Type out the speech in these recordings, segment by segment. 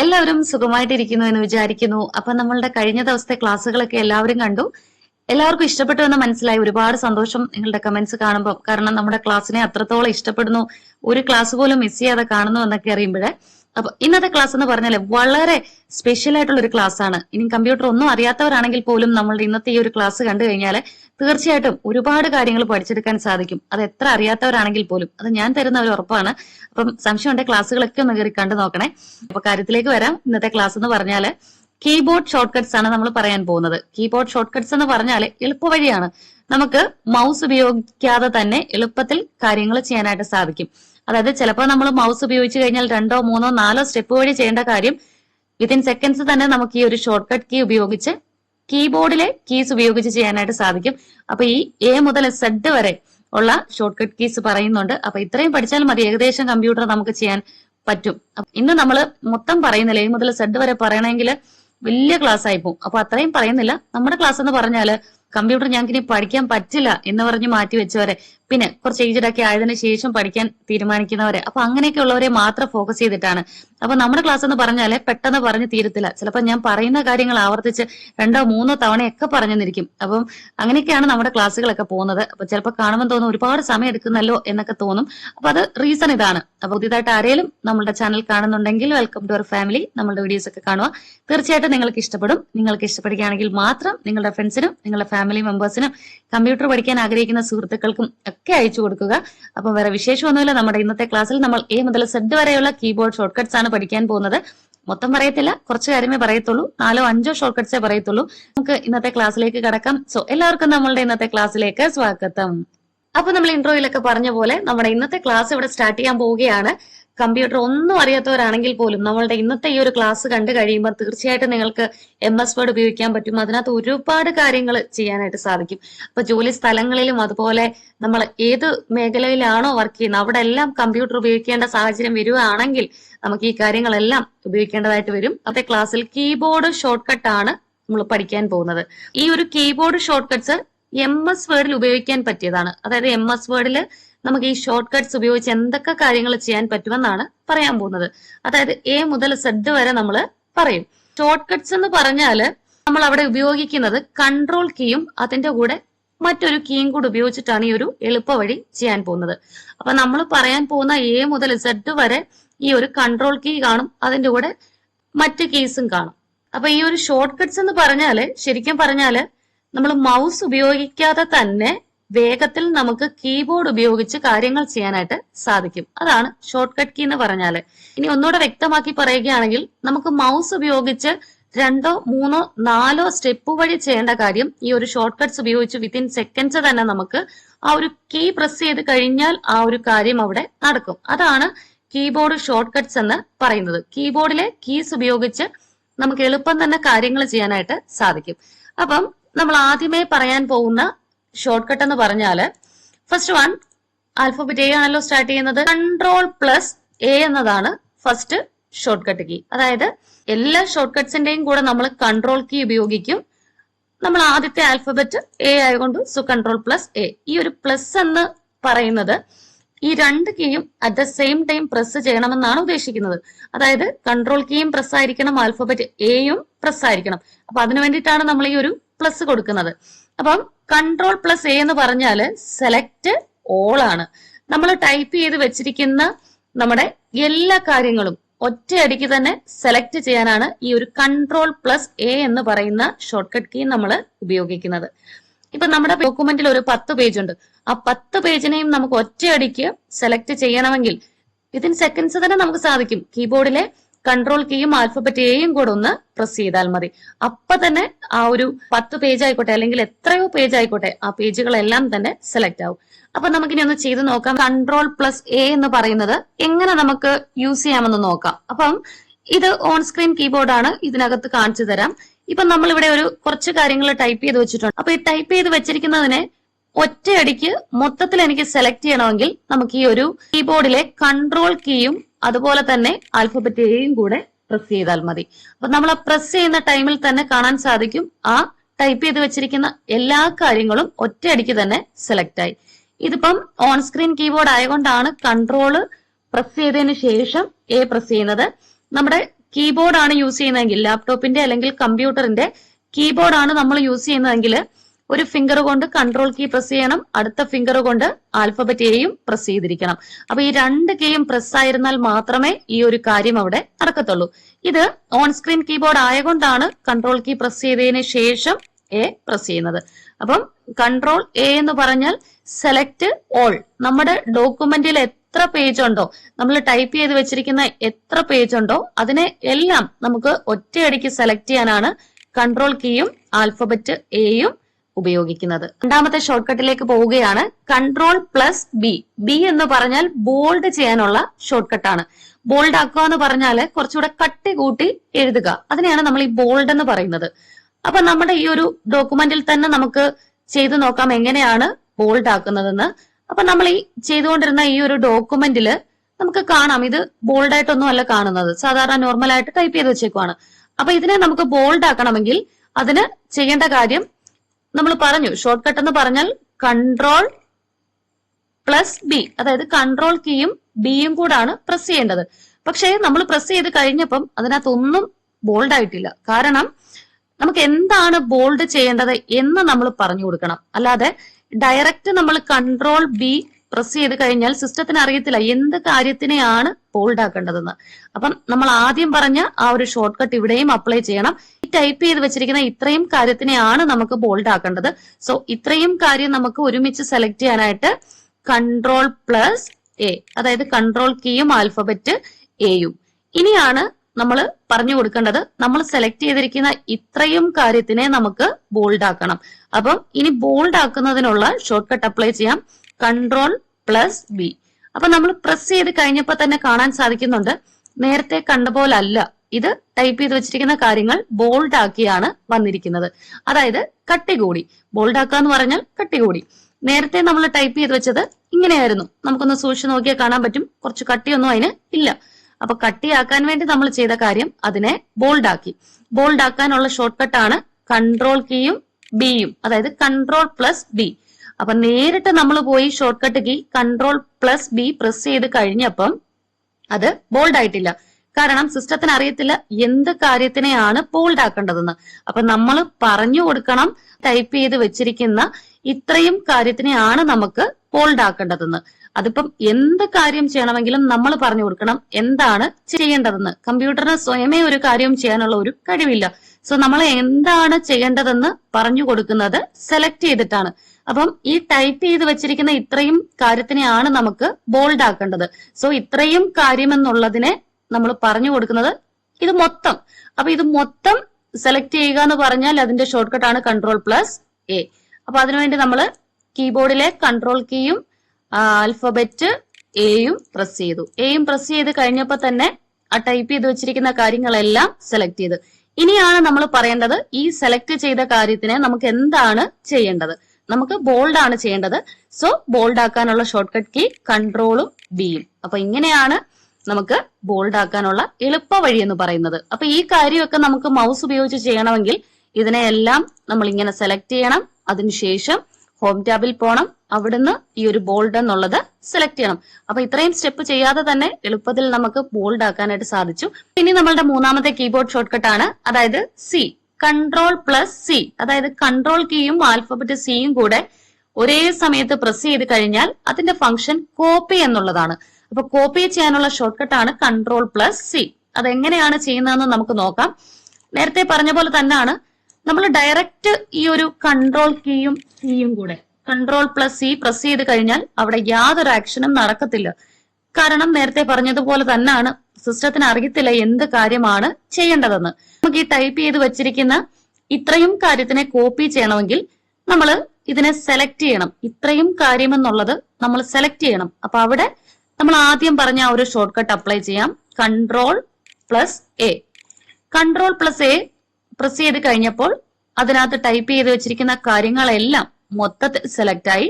എല്ലാവരും സുഖമായിട്ടിരിക്കുന്നു എന്ന് വിചാരിക്കുന്നു. അപ്പൊ നമ്മളുടെ കഴിഞ്ഞ ദിവസത്തെ ക്ലാസ്സുകളൊക്കെ എല്ലാവരും കണ്ടു. എല്ലാവർക്കും ഇഷ്ടപ്പെട്ടു എന്ന് മനസ്സിലായി. ഒരുപാട് സന്തോഷം നിങ്ങളുടെ കമന്റ്സ് കാണുമ്പോൾ കാരണം നമ്മുടെ ക്ലാസ്സിനെ അത്രത്തോളം ഇഷ്ടപ്പെടുന്നു. ഒരു ക്ലാസ് പോലും മിസ് ചെയ്യാതെ കാണുന്നു എന്നൊക്കെ അറിയുമ്പോഴേ. അപ്പൊ ഇന്നത്തെ ക്ലാസ് എന്ന് പറഞ്ഞാൽ വളരെ സ്പെഷ്യൽ ആയിട്ടുള്ള ഒരു ക്ലാസ് ആണ് ഇനി കമ്പ്യൂട്ടർ ഒന്നും അറിയാത്തവരാണെങ്കിൽ പോലും നമ്മളുടെ ഇന്നത്തെ ഈ ഒരു ക്ലാസ് കണ്ടു കഴിഞ്ഞാൽ തീർച്ചയായിട്ടും ഒരുപാട് കാര്യങ്ങൾ പഠിച്ചെടുക്കാൻ സാധിക്കും. അത് എത്ര അറിയാത്തവരാണെങ്കിൽ പോലും. അത് ഞാൻ തരുന്ന ഒരു ഉറപ്പാണ്. അപ്പം സംശയമുണ്ട് ക്ലാസ്സുകളൊക്കെ ഒന്ന് കയറി കണ്ടു നോക്കണേ. അപ്പൊ കാര്യത്തിലേക്ക് വരാം. ഇന്നത്തെ ക്ലാസ് എന്ന് പറഞ്ഞാൽ കീബോർഡ് ഷോർട്ട് കട്ട്സ് ആണ് നമ്മൾ പറയാൻ പോകുന്നത്. കീബോർഡ് ഷോർട്ട് കട്ട്സ് എന്ന് പറഞ്ഞാൽ എളുപ്പവഴിയാണ്. നമുക്ക് മൗസ് ഉപയോഗിക്കാതെ തന്നെ എളുപ്പത്തിൽ കാര്യങ്ങൾ ചെയ്യാനായിട്ട് സാധിക്കും. അതായത് ചിലപ്പോൾ നമ്മൾ മൗസ് ഉപയോഗിച്ച് കഴിഞ്ഞാൽ രണ്ടോ മൂന്നോ നാലോ സ്റ്റെപ്പ് വഴി ചെയ്യേണ്ട കാര്യം വിത്തിൻ സെക്കൻഡ്സ് തന്നെ നമുക്ക് ഈ ഒരു ഷോർട്ട് കട്ട് കീ ഉപയോഗിച്ച് കീബോർഡിലെ കീസ് ഉപയോഗിച്ച് ചെയ്യാനായിട്ട് സാധിക്കും. അപ്പൊ ഈ എ മുതൽ സെഡ് വരെ ഉള്ള ഷോർട്ട് കട്ട് കീസ് പറയുന്നുണ്ട്. അപ്പൊ ഇത്രയും പഠിച്ചാൽ മതി. ഏകദേശം കമ്പ്യൂട്ടർ നമുക്ക് ചെയ്യാൻ പറ്റും. ഇന്ന് നമ്മൾ മൊത്തം പറയുന്നില്ല. എ മുതൽ സെഡ് വരെ പറയണമെങ്കിൽ വലിയ ക്ലാസ് ആയി പോകും. അപ്പൊ അത്രയും പറയുന്നില്ല. നമ്മുടെ ക്ലാസ് എന്ന് പറഞ്ഞാൽ കമ്പ്യൂട്ടർ ഞങ്ങൾക്ക് ഇനി പഠിക്കാൻ പറ്റില്ല എന്ന് പറഞ്ഞ് മാറ്റി വെച്ചവരെ. പിന്നെ കുറച്ച് ഏജ്ഡ് ഒക്കെ ആയതിനു ശേഷം പഠിക്കാൻ തീരുമാനിക്കുന്നവരെ. അപ്പൊ അങ്ങനെയൊക്കെ ഉള്ളവരെ മാത്രം ഫോക്കസ് ചെയ്തിട്ടാണ്. അപ്പൊ നമ്മുടെ ക്ലാസ് എന്ന് പറഞ്ഞാൽ പെട്ടെന്ന് പറഞ്ഞു തീരത്തില്ല. ചിലപ്പോൾ ഞാൻ പറയുന്ന കാര്യങ്ങൾ ആവർത്തിച്ച് രണ്ടോ മൂന്നോ തവണയൊക്കെ പറഞ്ഞു പറഞ്ഞെന്നിരിക്കും. അപ്പം അങ്ങനെയൊക്കെയാണ് നമ്മുടെ ക്ലാസ്സുകളൊക്കെ പോകുന്നത്. അപ്പൊ ചിലപ്പോൾ കാണുമ്പോൾ തോന്നും ഒരുപാട് സമയം എടുക്കുന്നല്ലോ എന്നൊക്കെ തോന്നും. അപ്പൊ അത് റീസൺ ഇതാണ്. അപ്പൊ പുതിയതായിട്ട് ആരെങ്കിലും നമ്മുടെ ചാനൽ കാണുന്നുണ്ടെങ്കിൽ വെൽക്കം ടു അവർ ഫാമിലി നമ്മുടെ വീഡിയോസ് ഒക്കെ കാണുക. തീർച്ചയായിട്ടും നിങ്ങൾക്ക് ഇഷ്ടപ്പെടും. നിങ്ങൾക്ക് ഇഷ്ടപ്പെടുകയാണെങ്കിൽ മാത്രം നിങ്ങളുടെ ഫ്രണ്ട്സിനും നിങ്ങളുടെ ഫാമിലി മെമ്പേഴ്സിനും കമ്പ്യൂട്ടർ പഠിക്കാൻ ആഗ്രഹിക്കുന്ന സുഹൃത്തുക്കൾക്കും ഒക്കെ അയച്ചു കൊടുക്കുക. അപ്പൊ വേറെ വിശേഷമൊന്നുമില്ല. നമ്മുടെ ഇന്നത്തെ ക്ലാസ്സിൽ നമ്മൾ എ മുതൽ സെഡ് വരെയുള്ള കീബോർഡ് ഷോർട്ട് കട്ട്സ് ആണ് പഠിക്കാൻ പോകുന്നത്. മൊത്തം പറയത്തില്ല. കുറച്ച് കാര്യമേ പറയത്തുള്ളൂ. നാലോ അഞ്ചോ ഷോർട്ട് കട്ട്സേ പറയത്തുള്ളൂ. നമുക്ക് ഇന്നത്തെ ക്ലാസ്സിലേക്ക് കടക്കാം. സോ എല്ലാവർക്കും നമ്മളുടെ ഇന്നത്തെ ക്ലാസ്സിലേക്ക് സ്വാഗതം. അപ്പൊ നമ്മൾ ഇൻട്രോയിലൊക്കെ പറഞ്ഞ പോലെ നമ്മുടെ ഇന്നത്തെ ക്ലാസ് ഇവിടെ സ്റ്റാർട്ട് ചെയ്യാൻ പോവുകയാണ്. കമ്പ്യൂട്ടർ ഒന്നും അറിയാത്തവരാണെങ്കിൽ പോലും നമ്മളുടെ ഇന്നത്തെ ഈ ഒരു ക്ലാസ് കണ്ടു കഴിയുമ്പോൾ തീർച്ചയായിട്ടും നിങ്ങൾക്ക് എം എസ് വേർഡ് ഉപയോഗിക്കാൻ പറ്റും. അതിനകത്ത് ഒരുപാട് കാര്യങ്ങൾ ചെയ്യാനായിട്ട് സാധിക്കും. അപ്പൊ ജോലി സ്ഥലങ്ങളിലും അതുപോലെ നമ്മൾ ഏത് മേഖലയിലാണോ വർക്ക് ചെയ്യുന്നത് അവിടെ എല്ലാം കമ്പ്യൂട്ടർ ഉപയോഗിക്കേണ്ട സാഹചര്യം വരികയാണെങ്കിൽ നമുക്ക് ഈ കാര്യങ്ങളെല്ലാം ഉപയോഗിക്കേണ്ടതായിട്ട് വരും. അത്തെ ക്ലാസ്സിൽ കീബോർഡ് ഷോർട്ട് കട്ട് ആണ് നമ്മൾ പഠിക്കാൻ പോകുന്നത്. ഈ ഒരു keyboard shortcuts M S വേർഡിൽ ഉപയോഗിക്കാൻ പറ്റിയതാണ്. അതായത് എം എസ് വേർഡിൽ നമുക്ക് ഈ ഷോർട്ട് കട്ട്സ് ഉപയോഗിച്ച് എന്തൊക്കെ കാര്യങ്ങൾ ചെയ്യാൻ പറ്റുമെന്നാണ് പറയാൻ പോകുന്നത്. അതായത് എ മുതൽ സെഡ് വരെ നമ്മൾ പറയും. ഷോർട്ട് കട്ട്സ് എന്ന് പറഞ്ഞാൽ നമ്മൾ അവിടെ ഉപയോഗിക്കുന്നത് കൺട്രോൾ കീയും അതിന്റെ കൂടെ മറ്റൊരു കീയും കൂടെ ഉപയോഗിച്ചിട്ടാണ് ഈ ഒരു എളുപ്പ വഴി ചെയ്യാൻ പോകുന്നത്. അപ്പൊ നമ്മൾ പറയാൻ പോകുന്ന എ മുതൽ സെഡ് വരെ ഈ ഒരു കൺട്രോൾ കീ കാണും അതിന്റെ കൂടെ മറ്റ് കീസും കാണും. അപ്പൊ ഈ ഒരു ഷോർട്ട് കട്ട്സ് എന്ന് പറഞ്ഞാൽ ശരിക്കും പറഞ്ഞാൽ നമ്മൾ മൗസ് ഉപയോഗിക്കാതെ തന്നെ വേഗത്തിൽ നമുക്ക് കീബോർഡ് ഉപയോഗിച്ച് കാര്യങ്ങൾ ചെയ്യാനായിട്ട് സാധിക്കും. അതാണ് ഷോർട്ട് കട്ട് കീ എന്ന് പറഞ്ഞാൽ. ഇനി ഒന്നുകൂടെ വ്യക്തമാക്കി പറയുകയാണെങ്കിൽ നമുക്ക് മൗസ് ഉപയോഗിച്ച് രണ്ടോ മൂന്നോ നാലോ സ്റ്റെപ്പ് വഴി ചെയ്യേണ്ട കാര്യം ഈ ഒരു ഷോർട്ട് കട്ട്സ് ഉപയോഗിച്ച് വിത്തിൻ സെക്കൻഡ്സ് തന്നെ നമുക്ക് ആ ഒരു കീ പ്രസ് ചെയ്ത് കഴിഞ്ഞാൽ ആ ഒരു കാര്യം അവിടെ നടക്കും. അതാണ് കീബോർഡ് ഷോർട്ട് കട്ട്സ് എന്ന് പറയുന്നത്. കീബോർഡിലെ കീസ് ഉപയോഗിച്ച് നമുക്ക് എളുപ്പം തന്നെ കാര്യങ്ങൾ ചെയ്യാനായിട്ട് സാധിക്കും. അപ്പം നമ്മൾ ആദ്യമേ പറയാൻ പോകുന്ന ഷോർട്ട് കട്ട് എന്ന് പറഞ്ഞാൽ ഫസ്റ്റ് വൺ ആൽഫബറ്റ് എ ആണല്ലോ സ്റ്റാർട്ട് ചെയ്യുന്നത്. കൺട്രോൾ പ്ലസ് എ എന്നതാണ് ഫസ്റ്റ് ഷോർട്ട് കട്ട് കീ അതായത് എല്ലാ ഷോർട്ട് കട്ട്സിന്റെയും കൂടെ നമ്മൾ കൺട്രോൾ കീ ഉപയോഗിക്കും. നമ്മൾ ആദ്യത്തെ ആൽഫബറ്റ് എ ആയതുകൊണ്ട് സു കൺട്രോൾ പ്ലസ് എ ഈ ഒരു പ്ലസ് എന്ന് പറയുന്നത് ഈ രണ്ട് കീയും at the same time press ചെയ്യണമെന്നാണ് ഉദ്ദേശിക്കുന്നത്. അതായത് കൺട്രോൾ കീയും പ്രസ് ആയിരിക്കണം ആൽഫബറ്റ് എയും പ്രസ് ആയിരിക്കണം. അപ്പൊ അതിനു വേണ്ടിയിട്ടാണ് നമ്മൾ ഈ ഒരു പ്ലസ് കൊടുക്കുന്നത്. അപ്പം കൺട്രോൾ പ്ലസ് എ എന്ന് പറഞ്ഞാൽ സെലക്ട് ഓൾ ആണ്. നമ്മൾ ടൈപ്പ് ചെയ്ത് വെച്ചിരിക്കുന്ന നമ്മുടെ എല്ലാ കാര്യങ്ങളും ഒറ്റയടിക്ക് തന്നെ സെലക്ട് ചെയ്യാനാണ് ഈ ഒരു കൺട്രോൾ പ്ലസ് എ എന്ന് പറയുന്ന ഷോർട്ട് കട്ട് കീ നമ്മൾ ഉപയോഗിക്കുന്നത്. ഇപ്പൊ നമ്മുടെ ഡോക്യുമെന്റിൽ ഒരു പത്ത് പേജ് ഉണ്ട്. ആ പത്ത് പേജിനെയും നമുക്ക് ഒറ്റയടിക്ക് സെലക്ട് ചെയ്യണമെങ്കിൽ വിത്തിൻ സെക്കൻഡ്സ് തന്നെ നമുക്ക് സാധിക്കും. കീബോർഡിലെ കൺട്രോൾ കീയും ആൽഫബറ്റ് എയും കൂടെ ഒന്ന് പ്രസ് ചെയ്താൽ മതി. അപ്പൊ തന്നെ ആ ഒരു പത്ത് പേജ് ആയിക്കോട്ടെ അല്ലെങ്കിൽ എത്രയോ പേജ് ആയിക്കോട്ടെ ആ പേജുകളെല്ലാം തന്നെ സെലക്ട് ആവും. അപ്പൊ നമുക്കിനി ഒന്ന് ചെയ്ത് നോക്കാം. കൺട്രോൾ പ്ലസ് എ എന്ന് പറയുന്നത് എങ്ങനെ നമുക്ക് യൂസ് ചെയ്യാമെന്ന് നോക്കാം. അപ്പം ഇത് ഓൺ സ്ക്രീൻ കീബോർഡ് ആണ് ഇതിനകത്ത് കാണിച്ചു തരാം. ഇപ്പൊ നമ്മൾ ഇവിടെ ഒരു കുറച്ച് കാര്യങ്ങൾ ടൈപ്പ് ചെയ്ത് വെച്ചിട്ടുണ്ട്. അപ്പൊ ഈ ടൈപ്പ് ചെയ്ത് വെച്ചിരിക്കുന്നതിനെ ഒറ്റയടിക്ക് മൊത്തത്തിൽ എനിക്ക് സെലക്ട് ചെയ്യണമെങ്കിൽ നമുക്ക് ഈ ഒരു കീബോർഡിലെ കൺട്രോൾ കീയും അതുപോലെ തന്നെ ആൽഫബറ്റ് എയും കൂടെ പ്രസ് ചെയ്താൽ മതി. അപ്പൊ നമ്മൾ പ്രസ് ചെയ്യുന്ന ടൈമിൽ തന്നെ കാണാൻ സാധിക്കും ആ ടൈപ്പ് ചെയ്ത് വെച്ചിരിക്കുന്ന എല്ലാ കാര്യങ്ങളും ഒറ്റയടിക്ക് തന്നെ സെലക്ട് ആയി. ഇതിപ്പം ഓൺ സ്ക്രീൻ കീബോർഡ് ആയതുകൊണ്ടാണ് കൺട്രോൾ പ്രസ് ചെയ്തതിന് ശേഷം എ പ്രസ് ചെയ്യുന്നത്. നമ്മുടെ കീബോർഡ് ആണ് യൂസ് ചെയ്യുന്നതെങ്കിൽ ലാപ്ടോപ്പിന്റെ അല്ലെങ്കിൽ കമ്പ്യൂട്ടറിന്റെ കീബോർഡ് ആണ് നമ്മൾ യൂസ് ചെയ്യുന്നതെങ്കിൽ ഒരു ഫിംഗർ കൊണ്ട് കൺട്രോൾ കീ പ്രസ് ചെയ്യണം. അടുത്ത ഫിംഗർ കൊണ്ട് ആൽഫബറ്റ് എയും പ്രസ് ചെയ്തിരിക്കണം. അപ്പൊ ഈ രണ്ട് കീയും പ്രസ് ആയിരുന്നാൽ മാത്രമേ ഈ ഒരു കാര്യം അവിടെ നടക്കത്തുള്ളൂ. ഇത് ഓൺ സ്ക്രീൻ കീബോർഡ് ആയതുകൊണ്ടാണ് കൺട്രോൾ കീ പ്രസ് ചെയ്തതിന് ശേഷം എ പ്രസ് ചെയ്യുന്നത്. അപ്പം കൺട്രോൾ എ എന്ന് പറഞ്ഞാൽ സെലക്ട് ഓൾ നമ്മുടെ ഡോക്യുമെന്റിൽ എത്ര പേജ് ഉണ്ടോ നമ്മൾ ടൈപ്പ് ചെയ്ത് വെച്ചിരിക്കുന്ന എത്ര പേജ് ഉണ്ടോ അതിനെ എല്ലാം നമുക്ക് ഒറ്റയടിക്ക് സെലക്ട് ചെയ്യാനാണ് കൺട്രോൾ കീയും ആൽഫബറ്റ് എയും ഉപയോഗിക്കുന്നത്. രണ്ടാമത്തെ ഷോർട്ട് കട്ടിലേക്ക് പോവുകയാണ്. കൺട്രോൾ പ്ലസ് ബി ബി എന്ന് പറഞ്ഞാൽ ബോൾഡ് ചെയ്യാനുള്ള ഷോർട്ട് കട്ടാണ് ബോൾഡ് ആക്കുക എന്ന് പറഞ്ഞാൽ കുറച്ചുകൂടെ കട്ടി കൂട്ടി എഴുതുക. അതിനെയാണ് നമ്മൾ ഈ ബോൾഡ് എന്ന് പറയുന്നത്. അപ്പൊ നമ്മുടെ ഈ ഒരു ഡോക്യുമെന്റിൽ തന്നെ നമുക്ക് ചെയ്തു നോക്കാം എങ്ങനെയാണ് ബോൾഡ് ആക്കുന്നതെന്ന്. അപ്പൊ നമ്മൾ ഈ ചെയ്തുകൊണ്ടിരുന്ന ഈ ഒരു ഡോക്യുമെന്റിൽ നമുക്ക് കാണാം. ഇത് ബോൾഡ് ആയിട്ടൊന്നും അല്ല കാണുന്നത്. സാധാരണ നോർമൽ ആയിട്ട് ടൈപ്പ് ചെയ്ത് വെച്ചേക്കുവാണ്. അപ്പൊ ഇതിനെ നമുക്ക് ബോൾഡ് ആക്കണമെങ്കിൽ അതിന് ചെയ്യേണ്ട കാര്യം നമ്മൾ പറഞ്ഞു ഷോർട്ട് കട്ട് എന്ന് പറഞ്ഞാൽ കൺട്രോൾ പ്ലസ് ബി അതായത് കൺട്രോൾ കീയും ബിയും കൂടാണ് പ്രസ് ചെയ്യേണ്ടത്. പക്ഷേ നമ്മൾ പ്രസ് ചെയ്ത് കഴിഞ്ഞപ്പം അതിനകത്തൊന്നും ബോൾഡ് ആയിട്ടില്ല. കാരണം നമുക്ക് എന്താണ് ബോൾഡ് ചെയ്യേണ്ടത് എന്ന് നമ്മൾ പറഞ്ഞു കൊടുക്കണം. അല്ലാതെ ഡയറക്റ്റ് നമ്മൾ കൺട്രോൾ ബി പ്രസ് ചെയ്ത് കഴിഞ്ഞാൽ സിസ്റ്റത്തിന് അറിയത്തില്ല എന്ത് കാര്യത്തിനെയാണ് ബോൾഡ് ആക്കേണ്ടതെന്ന്. അപ്പം നമ്മൾ ആദ്യം പറഞ്ഞ ആ ഒരു ഷോർട്ട് കട്ട് ഇവിടെയും അപ്ലൈ ചെയ്യണം. ടൈപ്പ് ചെയ്ത് വെച്ചിരിക്കുന്ന ഇത്രയും കാര്യത്തിനെയാണ് നമുക്ക് ബോൾഡ് ആക്കേണ്ടത്. സോ ഇത്രയും കാര്യം നമുക്ക് ഒരുമിച്ച് സെലക്ട് ചെയ്യാനായിട്ട് കൺട്രോൾ പ്ലസ് എ അതായത് കൺട്രോൾ കീയും ആൽഫബറ്റ് എയും ഇനിയാണ് നമ്മൾ പറഞ്ഞു കൊടുക്കേണ്ടത്. നമ്മൾ സെലക്ട് ചെയ്തിരിക്കുന്ന ഇത്രയും കാര്യത്തിനെ നമുക്ക് ബോൾഡ് ആക്കണം. അപ്പം ഇനി ബോൾഡ് ആക്കുന്നതിനുള്ള ഷോർട്ട് കട്ട് അപ്ലൈ ചെയ്യാം. കൺട്രോൾ പ്ലസ് ബി അപ്പൊ നമ്മൾ പ്രസ് ചെയ്ത് കഴിഞ്ഞപ്പോൾ തന്നെ കാണാൻ സാധിക്കുന്നുണ്ട്. നേരത്തെ കണ്ട പോലല്ല ഇത് ടൈപ്പ് ചെയ്ത് വെച്ചിരിക്കുന്ന കാര്യങ്ങൾ ബോൾഡ് ആക്കിയാണ് വന്നിരിക്കുന്നത്. അതായത് കട്ടി കൂടി ബോൾഡ് ആക്കുക എന്ന് പറഞ്ഞാൽ കട്ടി കൂടി നേരത്തെ നമ്മൾ ടൈപ്പ് ചെയ്ത് വെച്ചത് ഇങ്ങനെയായിരുന്നു. നമുക്കൊന്ന് സൂക്ഷിച്ച് നോക്കിയാൽ കാണാൻ പറ്റും. കുറച്ച് കട്ടിയൊന്നും അതിന് ഇല്ല. അപ്പൊ കട്ടിയാക്കാൻ വേണ്ടി നമ്മൾ ചെയ്ത കാര്യം അതിനെ ബോൾഡ് ആക്കി. ബോൾഡ് ആക്കാനുള്ള ഷോർട്ട് കട്ടാണ് കൺട്രോൾ കീയും ബിയും അതായത് കൺട്രോൾ പ്ലസ് ബി അപ്പൊ നേരിട്ട് നമ്മൾ പോയി shortcut key control plus B press ചെയ്ത് കഴിഞ്ഞപ്പം അത് ബോൾഡ് ആയിട്ടില്ല. കാരണം സിസ്റ്റത്തിന് അറിയത്തില്ല എന്ത് കാര്യത്തിനെയാണ് പോൾഡ് ആക്കേണ്ടതെന്ന്. അപ്പൊ നമ്മൾ പറഞ്ഞു കൊടുക്കണം ടൈപ്പ് ചെയ്ത് വെച്ചിരിക്കുന്ന ഇത്രയും കാര്യത്തിനെയാണ് നമുക്ക് പോൾഡ് ആക്കേണ്ടതെന്ന്. അതിപ്പം എന്ത് കാര്യം ചെയ്യണമെങ്കിലും നമ്മൾ പറഞ്ഞു കൊടുക്കണം എന്താണ് ചെയ്യേണ്ടതെന്ന്. കമ്പ്യൂട്ടറിന് സ്വയമേ ഒരു കാര്യം ചെയ്യാനുള്ള ഒരു കഴിവില്ല. സോ നമ്മൾ എന്താണ് ചെയ്യേണ്ടതെന്ന് പറഞ്ഞു കൊടുക്കുന്നത് സെലക്ട് ചെയ്തിട്ടാണ്. അപ്പം ഈ ടൈപ്പ് ചെയ്ത് വെച്ചിരിക്കുന്ന ഇത്രയും കാര്യത്തിനെയാണ് നമുക്ക് ബോൾഡ് ആക്കേണ്ടത്. സോ ഇത്രയും കാര്യം എന്നുള്ളതിനെ നമ്മൾ പറഞ്ഞു കൊടുക്കുന്നത് ഇത് മൊത്തം. അപ്പൊ ഇത് മൊത്തം സെലക്ട് ചെയ്യുക എന്ന് പറഞ്ഞാൽ അതിന്റെ ഷോർട്ട് കട്ട് ആണ് കൺട്രോൾ പ്ലസ് എ അപ്പൊ അതിനുവേണ്ടി നമ്മൾ കീബോർഡിലെ കൺട്രോൾ കീയും ആൽഫബറ്റ് എയും പ്രസ് ചെയ്തു. എയും പ്രസ് ചെയ്ത് കഴിഞ്ഞപ്പോൾ തന്നെ ആ ടൈപ്പ് ചെയ്ത് വെച്ചിരിക്കുന്ന കാര്യങ്ങളെല്ലാം സെലക്ട് ചെയ്തു. ഇനിയാണ് നമ്മൾ പറയേണ്ടത് ഈ സെലക്ട് ചെയ്ത കാര്യത്തിനെ നമുക്ക് എന്താണ് ചെയ്യേണ്ടത്? നമുക്ക് ബോൾഡ് ആണ് ചെയ്യേണ്ടത്. സോ ബോൾഡ് ആക്കാനുള്ള ഷോർട്ട് കട്ട് കീ കൺട്രോളും ബിയും അപ്പൊ ഇങ്ങനെയാണ് നമുക്ക് ബോൾഡ് ആക്കാനുള്ള എളുപ്പ വഴി എന്ന് പറയുന്നത്. അപ്പൊ ഈ കാര്യമൊക്കെ നമുക്ക് മൗസ് ഉപയോഗിച്ച് ചെയ്യണമെങ്കിൽ ഇതിനെയെല്ലാം നമ്മൾ ഇങ്ങനെ സെലക്ട് ചെയ്യണം അതിനുശേഷം ഹോം ടാബിൽ പോകണം അവിടുന്ന് ഈ ഒരു ബോൾഡ് എന്നുള്ളത് സെലക്ട് ചെയ്യണം. അപ്പൊ ഇത്രയും സ്റ്റെപ്പ് ചെയ്യാതെ തന്നെ എളുപ്പത്തിൽ നമുക്ക് ബോൾഡ് ആക്കാനായിട്ട് സാധിച്ചു. ഇനി നമ്മളുടെ മൂന്നാമത്തെ കീബോർഡ് ഷോർട്ട് ആണ്. അതായത് സി കൺട്രോൾ പ്ലസ് സി അതായത് കൺട്രോൾ കീയും ആൽഫബറ്റ് സിയും കൂടെ ഒരേ സമയത്ത് പ്രസ് ചെയ്ത് കഴിഞ്ഞാൽ അതിന്റെ ഫംഗ്ഷൻ കോപ്പി എന്നുള്ളതാണ്. അപ്പൊ കോപ്പി ചെയ്യാനുള്ള ഷോർട്ട് ആണ് കൺട്രോൾ പ്ലസ് സി അതെങ്ങനെയാണ് ചെയ്യുന്നതെന്ന് നമുക്ക് നോക്കാം. നേരത്തെ പറഞ്ഞ പോലെ തന്നെയാണ് നമ്മൾ ഡയറക്റ്റ് ഈ ഒരു കൺട്രോൾ കീയും സിയും കൂടെ കൺട്രോൾ പ്ലസ് സി പ്രസ് ചെയ്ത് കഴിഞ്ഞാൽ അവിടെ യാതൊരു ആക്ഷനും നടക്കത്തില്ല. കാരണം നേരത്തെ പറഞ്ഞതുപോലെ തന്നെയാണ് സിസ്റ്റത്തിന് അറിയത്തില്ല എന്ത് കാര്യമാണ് ചെയ്യേണ്ടതെന്ന്. നമുക്ക് ഈ ടൈപ്പ് ചെയ്ത് വെച്ചിരിക്കുന്ന ഇത്രയും കാര്യത്തിനെ കോപ്പി ചെയ്യണമെങ്കിൽ നമ്മൾ ഇതിനെ സെലക്ട് ചെയ്യണം. ഇത്രയും കാര്യം എന്നുള്ളത് നമ്മൾ സെലക്ട് ചെയ്യണം. അപ്പൊ അവിടെ നമ്മൾ ആദ്യം പറഞ്ഞ ആ ഒരു ഷോർട്ട് കട്ട് അപ്ലൈ ചെയ്യാം. Control plus A control plus A press ചെയ്ത് കഴിഞ്ഞപ്പോൾ അതിനകത്ത് ടൈപ്പ് ചെയ്ത് വെച്ചിരിക്കുന്ന കാര്യങ്ങളെല്ലാം മൊത്തത്തിൽ സെലക്ട് ആയി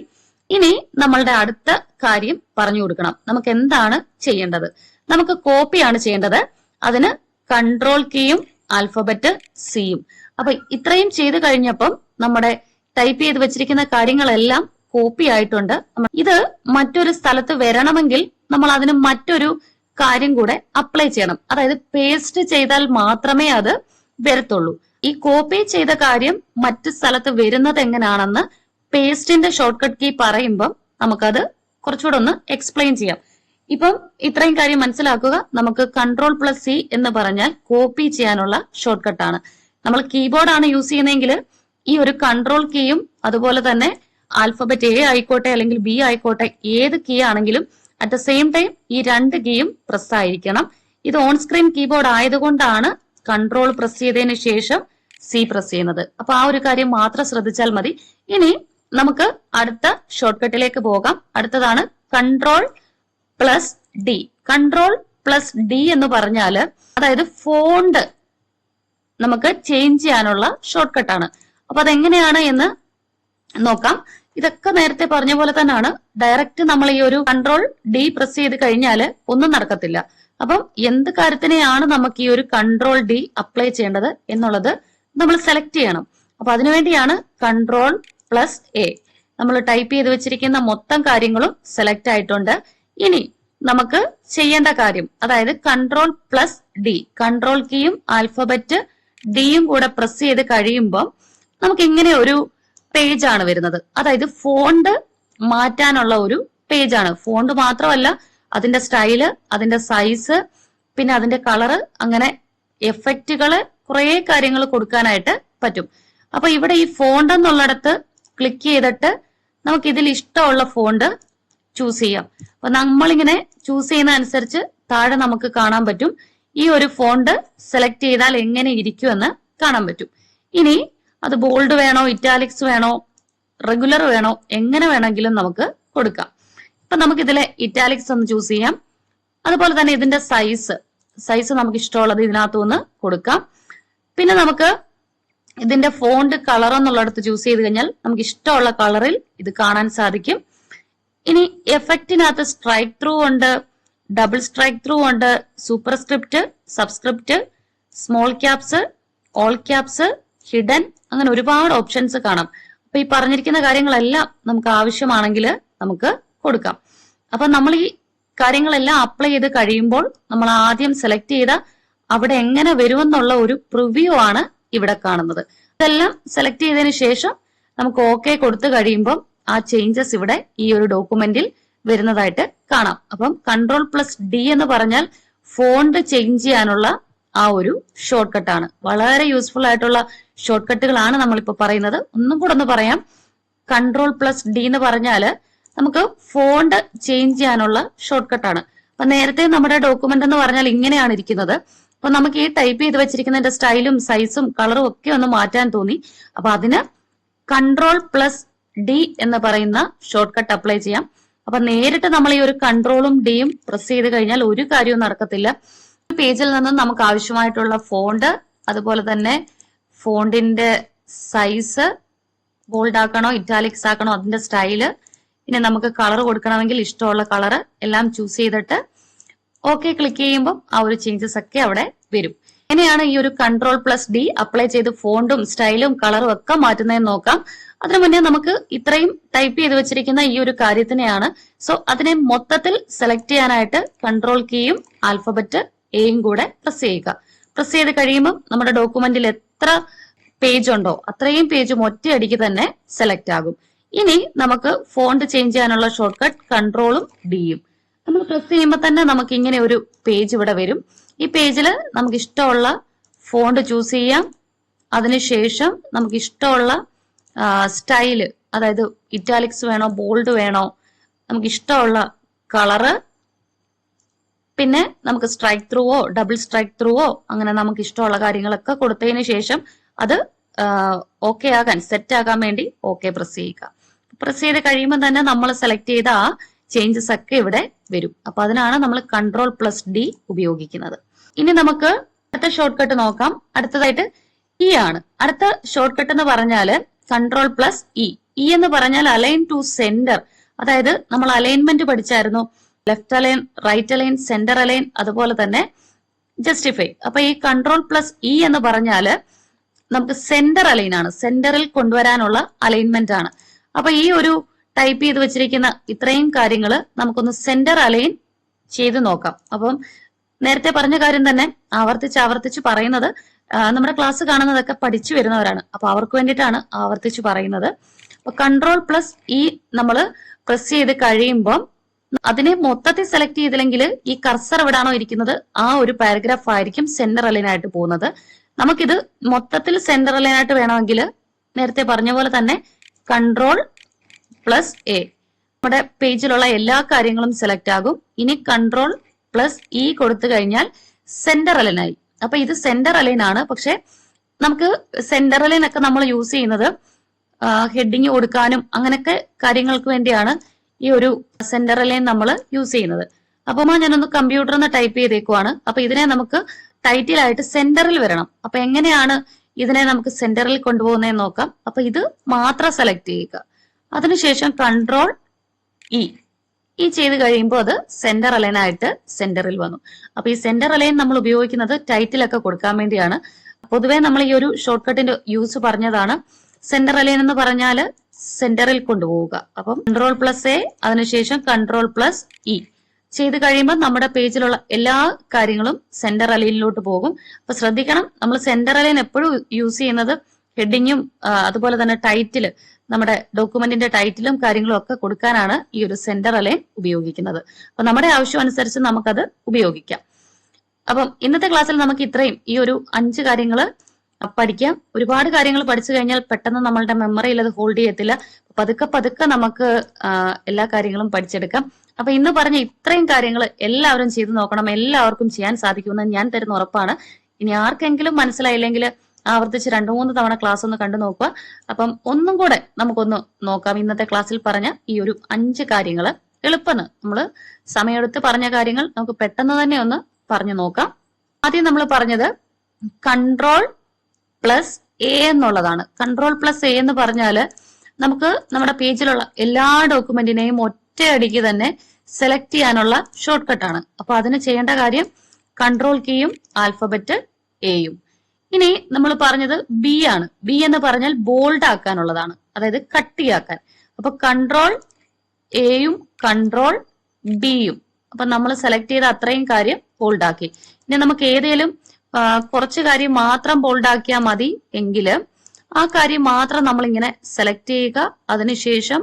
ഇനി നമ്മളുടെ അടുത്ത കാര്യം പറഞ്ഞു കൊടുക്കണം. നമുക്ക് എന്താണ് ചെയ്യേണ്ടത്? നമുക്ക് കോപ്പിയാണ് ചെയ്യേണ്ടത്. അതിന് കൺട്രോൾ കീയും ആൽഫബറ്റ് സിയും അപ്പൊ ഇത്രയും ചെയ്ത് കഴിഞ്ഞപ്പം നമ്മുടെ ടൈപ്പ് ചെയ്ത് വെച്ചിരിക്കുന്ന കാര്യങ്ങളെല്ലാം കോപ്പി ആയിട്ടുണ്ട്. ഇത് മറ്റൊരു സ്ഥലത്ത് വരണമെങ്കിൽ നമ്മൾ അതിന് മറ്റൊരു കാര്യം കൂടെ അപ്ലൈ ചെയ്യണം. അതായത് പേസ്റ്റ് ചെയ്താൽ മാത്രമേ അത് വരത്തുള്ളൂ. ഈ കോപ്പി ചെയ്ത കാര്യം മറ്റു സ്ഥലത്ത് വരുന്നത് എങ്ങനെയാണെന്ന് പേസ്റ്റിന്റെ ഷോർട്ട് കട്ട് കീ പറയുമ്പം നമുക്കത് കുറച്ചുകൂടെ ഒന്ന് എക്സ്പ്ലെയിൻ ചെയ്യാം. ഇപ്പം ഇത്രയും കാര്യം മനസ്സിലാക്കുക. നമുക്ക് കൺട്രോൾ പ്ലസ് സി എന്ന് പറഞ്ഞാൽ കോപ്പി ചെയ്യാനുള്ള ഷോർട്ട് കട്ടാണ് നമ്മൾ കീബോർഡ് ആണ് യൂസ് ചെയ്യുന്നതെങ്കിൽ ഈ ഒരു കൺട്രോൾ കീയും അതുപോലെ തന്നെ ആൽഫബറ്റ് എ ആയിക്കോട്ടെ അല്ലെങ്കിൽ ബി ആയിക്കോട്ടെ ഏത് കീ ആണെങ്കിലും അറ്റ് ദ സെയിം ടൈം ഈ രണ്ട് കീയും പ്രസ് ആയിരിക്കണം. ഇത് ഓൺ സ്ക്രീൻ കീബോർഡ് ആയതുകൊണ്ടാണ് കൺട്രോൾ പ്രസ് ചെയ്തതിന് ശേഷം സി പ്രസ് ചെയ്യുന്നത്. അപ്പൊ ആ ഒരു കാര്യം മാത്രം ശ്രദ്ധിച്ചാൽ മതി. ഇനി നമുക്ക് അടുത്ത ഷോർട്ട് കട്ടിലേക്ക് പോകാം. അടുത്തതാണ് control plus D control plus D എന്ന് പറഞ്ഞാൽ അതായത് ഫോണ്ട് നമുക്ക് ചേഞ്ച് ചെയ്യാനുള്ള ഷോർട്ട് കട്ടാണ് അപ്പൊ അതെങ്ങനെയാണ് എന്ന് നോക്കാം. ഇതൊക്കെ നേരത്തെ പറഞ്ഞ പോലെ തന്നെയാണ്. ഡയറക്റ്റ് നമ്മൾ ഈ ഒരു കൺട്രോൾ ഡി പ്രസ് ചെയ്ത് കഴിഞ്ഞാൽ ഒന്നും നടക്കത്തില്ല. അപ്പം എന്ത് കാര്യത്തിനെയാണ് നമുക്ക് ഈ ഒരു കൺട്രോൾ ഡി അപ്ലൈ ചെയ്യേണ്ടത് എന്നുള്ളത് നമ്മൾ സെലക്ട് ചെയ്യണം. അപ്പൊ അതിനുവേണ്ടിയാണ് കൺട്രോൾ പ്ലസ് എ നമ്മൾ ടൈപ്പ് ചെയ്ത് വെച്ചിരിക്കുന്ന മൊത്തം കാര്യങ്ങളും സെലക്ട് ആയിട്ടുണ്ട്. ഇനി നമുക്ക് ചെയ്യേണ്ട കാര്യം അതായത് കൺട്രോൾ പ്ലസ് ഡി കൺട്രോൾ കീയും ആൽഫബറ്റ് ഡിയും കൂടെ പ്രസ് ചെയ്ത് കഴിയുമ്പോൾ നമുക്ക് ഇങ്ങനെ ഒരു പേജ് ആണ് വരുന്നത്. അതായത് ഫോണ്ട് മാറ്റാനുള്ള ഒരു പേജ് ആണ്. ഫോണ്ട് മാത്രമല്ല അതിന്റെ സ്റ്റൈൽ അതിന്റെ സൈസ് പിന്നെ അതിന്റെ കളറ് അങ്ങനെ എഫക്റ്റുകൾ കുറേ കാര്യങ്ങൾ കൊടുക്കാനായിട്ട് പറ്റും. അപ്പൊ ഇവിടെ ഈ ഫോണ്ട് എന്നുള്ളിടത്ത് ക്ലിക്ക് ചെയ്തിട്ട് നമുക്ക് ഇതിൽ ഇഷ്ടമുള്ള ഫോണ്ട് ചൂസ് ചെയ്യാം. അപ്പൊ നമ്മളിങ്ങനെ ചൂസ് ചെയ്യുന്ന അനുസരിച്ച് താഴെ നമുക്ക് കാണാൻ പറ്റും. ഈ ഒരു ഫോണ്ട് സെലക്ട് ചെയ്താൽ എങ്ങനെ ഇരിക്കുമെന്ന് കാണാൻ പറ്റും. ഇനി അത് ബോൾഡ് വേണോ ഇറ്റാലിക്സ് വേണോ റെഗുലർ വേണോ എങ്ങനെ വേണമെങ്കിലും നമുക്ക് കൊടുക്കാം. ഇപ്പൊ നമുക്ക് ഇതിലെ ഇറ്റാലിക്സ് ഒന്ന് ചൂസ് ചെയ്യാം. അതുപോലെ തന്നെ ഇതിന്റെ സൈസ് സൈസ് നമുക്ക് ഇഷ്ടമുള്ളത് ഇതിനകത്തു നിന്ന് കൊടുക്കാം. പിന്നെ നമുക്ക് ഇതിന്റെ ഫോണ്ട് കളർ എന്നുള്ളടത്ത് ചൂസ് ചെയ്ത് കഴിഞ്ഞാൽ നമുക്ക് ഇഷ്ടമുള്ള കളറിൽ ഇത് കാണാൻ സാധിക്കും. ഇനി എഫക്റ്റിനകത്ത് സ്ട്രൈക്ക് ത്രൂ ഉണ്ട് ഡബിൾ സ്ട്രൈക്ക് ത്രൂ ഉണ്ട് superscript subscript small caps all caps hidden അങ്ങനെ ഒരുപാട് ഓപ്ഷൻസ് കാണാം. അപ്പൊ ഈ പറഞ്ഞിരിക്കുന്ന കാര്യങ്ങളെല്ലാം നമുക്ക് ആവശ്യമാണെങ്കിൽ നമുക്ക് കൊടുക്കാം. അപ്പൊ നമ്മൾ ഈ കാര്യങ്ങളെല്ലാം അപ്ലൈ ചെയ്ത് കഴിയുമ്പോൾ നമ്മൾ ആദ്യം സെലക്ട് ചെയ്ത അവിടെ എങ്ങനെ വരുമെന്നുള്ള ഒരു പ്രിവ്യൂ ആണ് ഇവിടെ കാണുന്നത്. ഇതെല്ലാം സെലക്ട് ചെയ്തതിന് ശേഷം നമുക്ക് ഓക്കെ കൊടുത്തു കഴിയുമ്പോൾ ആ ചേഞ്ചസ് ഇവിടെ ഈ ഒരു ഡോക്യുമെന്റിൽ വരുന്നതായിട്ട് കാണാം. അപ്പം കൺട്രോൾ പ്ലസ് ഡി എന്ന് പറഞ്ഞാൽ ഫോണ്ട് ചേഞ്ച് ചെയ്യാനുള്ള ആ ഒരു ഷോർട്ട് കട്ടാണ് വളരെ യൂസ്ഫുൾ ആയിട്ടുള്ള ഷോർട്ട് കട്ടുകളാണ് നമ്മളിപ്പോ പറയുന്നത്. ഒന്നും കൂടെ ഒന്ന് പറയാം. കൺട്രോൾ പ്ലസ് ഡി എന്ന് പറഞ്ഞാൽ നമുക്ക് ഫോണ്ട് ചേഞ്ച് ചെയ്യാനുള്ള ഷോർട്ട് കട്ടാണ് അപ്പൊ നേരത്തെ നമ്മുടെ ഡോക്യുമെന്റ് എന്ന് പറഞ്ഞാൽ ഇങ്ങനെയാണ് ഇരിക്കുന്നത്. അപ്പൊ നമുക്ക് ഈ ടൈപ്പ് ചെയ്ത് വെച്ചിരിക്കുന്നതിന്റെ സ്റ്റൈലും സൈസും കളറും ഒക്കെ ഒന്ന് മാറ്റാൻ തോന്നി. അപ്പൊ അതിന് കൺട്രോൾ പ്ലസ് ഡി എന്ന് പറയുന്ന ഷോർട്ട് കട്ട് അപ്ലൈ ചെയ്യാം. അപ്പൊ നേരിട്ട് നമ്മൾ ഈ ഒരു കൺട്രോളും ഡിയും പ്രസ് ചെയ്ത് കഴിഞ്ഞാൽ ഒരു കാര്യവും നടക്കത്തില്ല. പേജിൽ നിന്ന് നമുക്ക് ആവശ്യമായിട്ടുള്ള ഫോണ്ട് അതുപോലെ തന്നെ ഫോണ്ടിന്റെ സൈസ് ബോൾഡ് ആക്കണോ ഇറ്റാലിക്സ് ആക്കണോ അതിന്റെ സ്റ്റൈൽ പിന്നെ നമുക്ക് കളർ കൊടുക്കണമെങ്കിൽ ഇഷ്ടമുള്ള കളർ എല്ലാം ചൂസ് ചെയ്തിട്ട് ഓക്കെ ക്ലിക്ക് ചെയ്യുമ്പോൾ ആ ഒരു ചേഞ്ചസ് ഒക്കെ അവിടെ വരും. എങ്ങനെയാണ് ഈ ഒരു കൺട്രോൾ പ്ലസ് ഡി അപ്ലൈ ചെയ്ത് ഫോണ്ടും സ്റ്റൈലും കളറും ഒക്കെ മാറ്റുന്നതെന്ന് നോക്കാം. അതിനു മുന്നേ നമുക്ക് ഇത്രയും ടൈപ്പ് ചെയ്ത് വെച്ചിരിക്കുന്ന ഈ ഒരു കാര്യത്തിനെയാണ്. സോ അതിനെ മൊത്തത്തിൽ സെലക്ട് ചെയ്യാനായിട്ട് കൺട്രോൾ കീയും ആൽഫബറ്റ് എയും കൂടെ പ്രസ് ചെയ്യുക. പ്രസ് ചെയ്ത് കഴിയുമ്പോൾ നമ്മുടെ ഡോക്യുമെന്റിൽ എത്ര പേജ് ഉണ്ടോ അത്രയും പേജും ഒറ്റയടിക്ക് തന്നെ സെലക്ട് ആകും. ഇനി നമുക്ക് ഫോണ്ട് ചേഞ്ച് ചെയ്യാനുള്ള ഷോർട്ട് കട്ട് കൺട്രോളും ഡിയും നമ്മൾ പ്രസ് ചെയ്യുമ്പോൾ തന്നെ നമുക്ക് ഇങ്ങനെ ഒരു പേജ് ഇവിടെ വരും. ഈ പേജിൽ നമുക്ക് ഇഷ്ടമുള്ള ഫോണ്ട് ചൂസ് ചെയ്യാം. അതിനുശേഷം നമുക്ക് ഇഷ്ടമുള്ള സ്റ്റൈൽ അതായത് ഇറ്റാലിക്സ് വേണോ ബോൾഡ് വേണോ നമുക്ക് ഇഷ്ടമുള്ള കളറ് പിന്നെ നമുക്ക് സ്ട്രൈക്ക് ത്രൂവോ ഡബിൾ സ്ട്രൈക്ക് ത്രൂവോ അങ്ങനെ നമുക്ക് ഇഷ്ടമുള്ള കാര്യങ്ങളൊക്കെ കൊടുത്തതിന് ശേഷം അത് ഓക്കെ ആകാൻ സെറ്റ് ആകാൻ വേണ്ടി ഓക്കെ പ്രസ് ചെയ്യുക. പ്രസ് ചെയ്ത് കഴിയുമ്പോൾ തന്നെ നമ്മൾ സെലക്ട് ചെയ്ത ആ ചേഞ്ചസ് ഒക്കെ ഇവിടെ വരും. അപ്പൊ അതിനാണ് നമ്മൾ കൺട്രോൾ പ്ലസ് ഡി ഉപയോഗിക്കുന്നത്. ഇനി നമുക്ക് അടുത്ത ഷോർട്ട് കട്ട് നോക്കാം. അടുത്തതായിട്ട് ഇ ആണ്. അടുത്ത ഷോർട്ട് കട്ട് എന്ന് പറഞ്ഞാൽ കൺട്രോൾ പ്ലസ് ഇ ഇ എന്ന് പറഞ്ഞാൽ അലൈൻ ടു സെന്റർ അതായത് നമ്മൾ alignment പഠിച്ചായിരുന്നു. Left align right align centre align അതുപോലെ തന്നെ ജസ്റ്റിഫൈ അപ്പൊ ഈ കൺട്രോൾ പ്ലസ് ഇ എന്ന് പറഞ്ഞാൽ നമുക്ക് സെന്റർ അലൈൻ ആണ്. സെന്ററിൽ കൊണ്ടുവരാനുള്ള അലൈൻമെന്റ് ആണ്. അപ്പൊ ഈ ഒരു ടൈപ്പ് ചെയ്ത് വെച്ചിരിക്കുന്ന ഇത്രയും കാര്യങ്ങൾ നമുക്കൊന്ന് സെന്റർ അലൈൻ ചെയ്ത് നോക്കാം. അപ്പം നേരത്തെ പറഞ്ഞ കാര്യം തന്നെ ആവർത്തിച്ച് ആവർത്തിച്ച് പറയുന്നത് നമ്മുടെ ക്ലാസ് കാണുന്നതൊക്കെ പഠിച്ചു വരുന്നവരാണ്. അപ്പൊ അവർക്ക് വേണ്ടിയിട്ടാണ് ആവർത്തിച്ച് പറയുന്നത്. അപ്പൊ കൺട്രോൾ പ്ലസ് ഇ നമ്മൾ പ്രസ് ചെയ്ത് കഴിയുമ്പോൾ അതിനെ മൊത്തത്തിൽ സെലക്ട് ചെയ്തില്ലെങ്കിൽ ഈ കർസർ എവിടാണോ ഇരിക്കുന്നത് ആ ഒരു പാരഗ്രാഫ് ആയിരിക്കും സെന്റർ അലൈനായിട്ട് പോകുന്നത്. നമുക്കിത് മൊത്തത്തിൽ സെന്റർ അലൈനായിട്ട് വേണമെങ്കിൽ നേരത്തെ പറഞ്ഞ പോലെ തന്നെ കൺട്രോൾ പ്ലസ് എ നമ്മുടെ പേജിലുള്ള എല്ലാ കാര്യങ്ങളും സെലക്ട് ആകും. ഇനി കൺട്രോൾ പ്ലസ് ഇ കൊടുത്തു കഴിഞ്ഞാൽ സെന്റർ അലൈനായി അപ്പൊ ഇത് സെന്റർ അലൈൻ ആണ്. പക്ഷെ നമുക്ക് സെന്റർ അലൈൻ ഒക്കെ നമ്മൾ യൂസ് ചെയ്യുന്നത് ഹെഡിങ് കൊടുക്കാനും അങ്ങനെയൊക്കെ കാര്യങ്ങൾക്ക് വേണ്ടിയാണ്. ഈ ഒരു സെന്റർ അലൈൻ നമ്മൾ യൂസ് ചെയ്യുന്നത്. അപ്പൊ ഞാനൊന്ന് കമ്പ്യൂട്ടറിൽ നിന്ന് ടൈപ്പ് ചെയ്തേക്കുവാണ്. അപ്പൊ ഇതിനെ നമുക്ക് ടൈറ്റിലായിട്ട് സെന്ററിൽ വരണം. അപ്പൊ എങ്ങനെയാണ് ഇതിനെ നമുക്ക് സെന്ററിൽ കൊണ്ടുപോകുന്നതെന്ന് നോക്കാം. അപ്പൊ ഇത് മാത്രം സെലക്ട് ചെയ്യുക. അതിനുശേഷം കൺട്രോൾ ഇ ഈ ചെയ്ത് കഴിയുമ്പോൾ അത് സെന്റർ അലൈൻ ആയിട്ട് സെന്ററിൽ വന്നു. അപ്പൊ ഈ സെന്റർ അലൈൻ നമ്മൾ ഉപയോഗിക്കുന്നത് ടൈറ്റിലൊക്കെ കൊടുക്കാൻ വേണ്ടിയാണ്. പൊതുവേ നമ്മൾ ഈ ഒരു ഷോർട്ട് കട്ടിന്റെ യൂസ് പറഞ്ഞതാണ്. സെന്റർ അലൈൻ എന്ന് പറഞ്ഞാൽ സെന്ററിൽ കൊണ്ടുപോവുക. അപ്പം കൺട്രോൾ പ്ലസ് എ അതിനുശേഷം കൺട്രോൾ പ്ലസ് ഇ ചെയ്ത് കഴിയുമ്പോൾ നമ്മുടെ പേജിലുള്ള എല്ലാ കാര്യങ്ങളും സെന്റർ അലൈനിലോട്ട് പോകും. അപ്പൊ ശ്രദ്ധിക്കണം നമ്മൾ സെന്റർ അലൈൻ എപ്പോഴും യൂസ് ചെയ്യുന്നത് ഹെഡിങ്ങും അതുപോലെ തന്നെ ടൈറ്റിൽ നമ്മുടെ ഡോക്യുമെന്റിന്റെ ടൈറ്റിലും കാര്യങ്ങളും ഒക്കെ കൊടുക്കാനാണ് ഈ ഒരു സെന്റർ അലൈൻ ഉപയോഗിക്കുന്നത്. അപ്പൊ നമ്മുടെ ആവശ്യം അനുസരിച്ച് നമുക്കത് ഉപയോഗിക്കാം. അപ്പം ഇന്നത്തെ ക്ലാസ്സിൽ നമുക്ക് ഇത്രയും ഈ ഒരു അഞ്ച് കാര്യങ്ങൾ പഠിക്കാം. ഒരുപാട് കാര്യങ്ങൾ പഠിച്ചു കഴിഞ്ഞാൽ പെട്ടെന്ന് നമ്മളുടെ മെമ്മറിയിൽ അത് ഹോൾഡ് ചെയ്യത്തില്ല. പതുക്കെ പതുക്കെ നമുക്ക് എല്ലാ കാര്യങ്ങളും പഠിച്ചെടുക്കാം. അപ്പൊ ഇന്ന് പറഞ്ഞ ഇത്രയും കാര്യങ്ങൾ എല്ലാവരും ചെയ്തു നോക്കണം. എല്ലാവർക്കും ചെയ്യാൻ സാധിക്കുമെന്ന് ഞാൻ തരുന്ന ഉറപ്പാണ്. ഇനി ആർക്കെങ്കിലും മനസ്സിലായില്ലെങ്കിൽ ആവർത്തിച്ച് രണ്ടു മൂന്ന് തവണ ക്ലാസ് ഒന്ന് കണ്ടു നോക്കുക. അപ്പം ഒന്നും കൂടെ നമുക്കൊന്ന് നോക്കാം. ഇന്നത്തെ ക്ലാസ്സിൽ പറഞ്ഞ ഈ ഒരു അഞ്ച് കാര്യങ്ങൾ. എളുപ്പന്ന് നമ്മൾ സമയമെടുത്ത് പറഞ്ഞ കാര്യങ്ങൾ നമുക്ക് പെട്ടെന്ന് തന്നെ ഒന്ന് പറഞ്ഞു നോക്കാം. ആദ്യം നമ്മൾ പറഞ്ഞത് കൺട്രോൾ പ്ലസ് എ എന്നുള്ളതാണ്. കൺട്രോൾ പ്ലസ് എ എന്ന് പറഞ്ഞാൽ നമുക്ക് നമ്മുടെ പേജിലുള്ള എല്ലാ ഡോക്യുമെന്റിനെയും ഒറ്റയടിക്ക് തന്നെ സെലക്ട് ചെയ്യാനുള്ള ഷോർട്ട് കട്ടാണ് അപ്പൊ അതിന് ചെയ്യേണ്ട കാര്യം കൺട്രോൾ കീയും ആൽഫബറ്റ് എയും ഇനി നമ്മൾ പറഞ്ഞത് ബി ആണ്. ബി എന്ന് പറഞ്ഞാൽ ബോൾഡ് ആക്കാനുള്ളതാണ്. അതായത് കട്ടിയാക്കാൻ. അപ്പൊ കൺട്രോൾ എയും കൺട്രോൾ ബിയും അപ്പൊ നമ്മൾ സെലക്ട് ചെയ്ത അത്രയും കാര്യം ബോൾഡ് ആക്കി. ഇനി നമുക്ക് ആ, കുറച്ച് കാര്യം മാത്രം ബോൾഡ് ആക്കിയാൽ മതി എങ്കിൽ ആ കാര്യം മാത്രം നമ്മൾ ഇങ്ങനെ സെലക്ട് ചെയ്യുക അതിനുശേഷം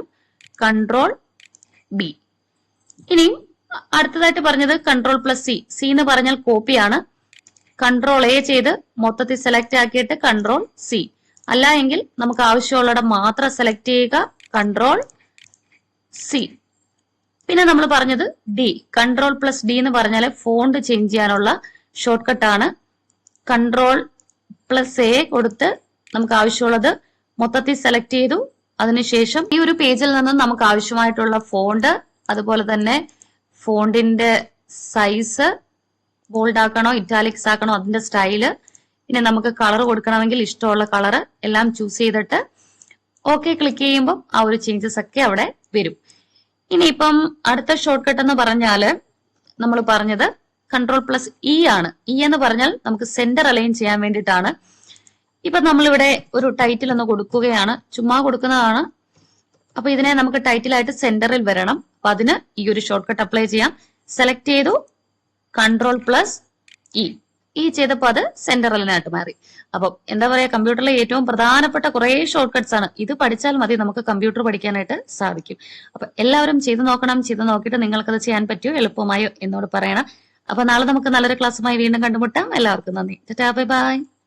കൺട്രോൾ ബി ഇനി അടുത്തതായിട്ട് പറഞ്ഞത് കൺട്രോൾ പ്ലസ് സി സി എന്ന് പറഞ്ഞാൽ കോപ്പിയാണ് കൺട്രോൾ എ ചെയ്ത് മൊത്തത്തിൽ സെലക്ട് ആക്കിയിട്ട് കൺട്രോൾ സി അല്ല എങ്കിൽ നമുക്ക് ആവശ്യമുള്ളവിടെ മാത്രം സെലക്ട് ചെയ്യുക. കൺട്രോൾ സി പിന്നെ നമ്മൾ പറഞ്ഞത് ഡി കൺട്രോൾ പ്ലസ് ഡി എന്ന് പറഞ്ഞാൽ ഫോണ്ട് ചേഞ്ച് ചെയ്യാനുള്ള ഷോർട്ട് കട്ടാണ് കൺട്രോൾ പ്ലസ് എ കൊടുത്ത് നമുക്ക് ആവശ്യമുള്ളത് മൊത്തത്തിൽ സെലക്ട് ചെയ്തു. അതിനുശേഷം ഈ ഒരു പേജിൽ നിന്ന് നമുക്ക് ആവശ്യമായിട്ടുള്ള ഫോണ്ട് അതുപോലെ തന്നെ ഫോണ്ടിന്റെ സൈസ് ബോൾഡ് ആക്കണോ ഇറ്റാലിക്സ് ആക്കണോ അതിന്റെ സ്റ്റൈൽ ഇനി നമുക്ക് കളർ കൊടുക്കണമെങ്കിൽ ഇഷ്ടമുള്ള കളർ എല്ലാം ചൂസ് ചെയ്തിട്ട് ഓക്കെ ക്ലിക്ക് ചെയ്യുമ്പോൾ ആ ഒരു ചേഞ്ചസ് ഒക്കെ അവിടെ വരും. ഇനിയിപ്പം അടുത്ത ഷോർട്ട് കട്ട് എന്ന് പറഞ്ഞാൽ നമ്മൾ പറഞ്ഞത് കൺട്രോൾ പ്ലസ് ഇ ആണ്. ഇ എന്ന് പറഞ്ഞാൽ നമുക്ക് സെന്റർ അലൈൻ ചെയ്യാൻ വേണ്ടിയിട്ടാണ്. ഇപ്പൊ നമ്മളിവിടെ ഒരു ടൈറ്റിൽ ഒന്ന് കൊടുക്കുകയാണ്. ചുമ്മാ കൊടുക്കുന്നതാണ്. അപ്പൊ ഇതിനെ നമുക്ക് ടൈറ്റിലായിട്ട് സെന്ററിൽ വരണം. അപ്പൊ അതിന് ഈ ഒരു ഷോർട്ട് കട്ട് അപ്ലൈ ചെയ്യാം. സെലക്ട് ചെയ്തു. കൺട്രോൾ പ്ലസ് ഇ ഈ ചെയ്തപ്പോൾ അത് സെന്റർ അലൈനായിട്ട് മാറി. അപ്പം എന്താ പറയാ കമ്പ്യൂട്ടറിലെ ഏറ്റവും പ്രധാനപ്പെട്ട കുറെ ഷോർട്ട് കട്ട്സ് ആണ്. ഇത് പഠിച്ചാൽ മതി നമുക്ക് കമ്പ്യൂട്ടർ പഠിക്കാനായിട്ട് സാധിക്കും. അപ്പൊ എല്ലാവരും ചെയ്തു നോക്കണം. ചെയ്തു നോക്കിയിട്ട് നിങ്ങൾക്കത് ചെയ്യാൻ പറ്റുമോ? എളുപ്പമായോ? എന്നോട് പറയണം. അപ്പൊ നാളെ നമുക്ക് നല്ലൊരു ക്ലാസ്സുമായി വീണ്ടും കണ്ടുമുട്ടാം. എല്ലാവർക്കും നന്ദി. Bye bye.